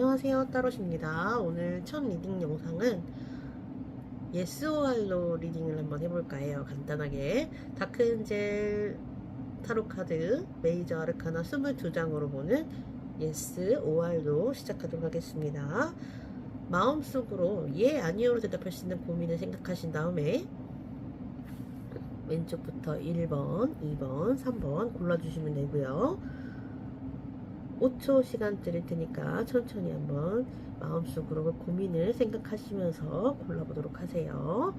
안녕하세요 따로십니다. 오늘 첫 리딩 영상은 yes or no 리딩을 한번 해볼까 해요? 간단하게. 다크엔젤 타로 카드 메이저 아르카나 22장으로 보는 yes or no 시작하도록 하겠습니다. 마음속으로 예 아니요로 대답할 수 있는 고민을 생각하신 다음에 왼쪽부터 1번, 2번, 3번 골라주시면 되고요 5초 시간 드릴 테니까 천천히 한번 마음속으로 고민을 생각하시면서 골라보도록 하세요.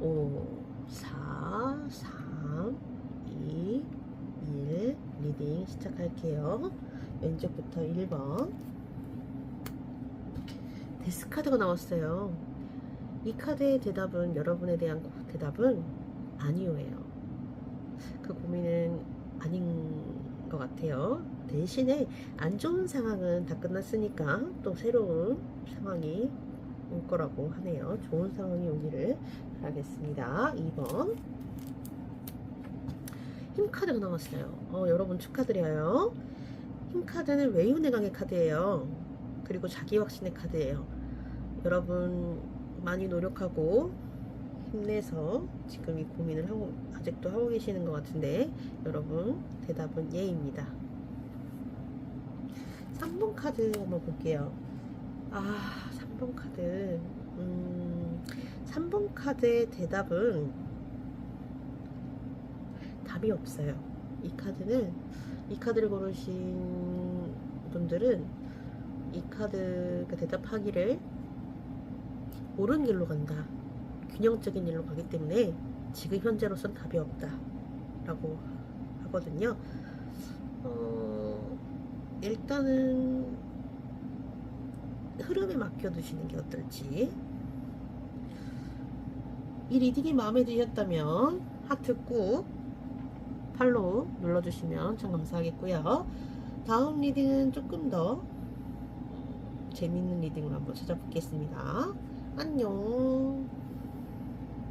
5, 4, 3, 2, 1 리딩 시작할게요. 왼쪽부터 1번 데스 카드가 나왔어요. 이 카드의 대답은 여러분에 대한 대답은 아니오예요. 그것 같아요. 대신에 안 좋은 상황은 다 끝났으니까 또 새로운 상황이 올 거라고 하네요. 좋은 상황이 오기를 바라겠습니다. 2번 힘카드가 나왔어요. 어, 여러분 축하드려요. 힘카드는 외유내 강의 카드예요. 그리고 자기 확신의 카드예요. 여러분 많이 노력하고 힘내서 지금 이 고민을 하고 아직도 하고 계시는 것 같은데 여러분 대답은 예입니다. 3번 카드 한번 볼게요. 아, 3번 카드. 음, 3번 카드의 대답은 답이 없어요. 이 카드는, 이 카드를 고르신 분들은 이 카드가 대답하기를 옳은 길로 간다. 균형적인 일로 가기 때문에 지금 현재로선 답이 없다. 라고 하거든요. 어, 일단은 흐름에 맡겨두시는 게 어떨지. 이 리딩이 마음에 드셨다면 하트 꾹 팔로우 눌러주시면 참 감사하겠고요. 다음 리딩은 조금 더 재밌는 리딩으로 한번 찾아보겠습니다. 안녕.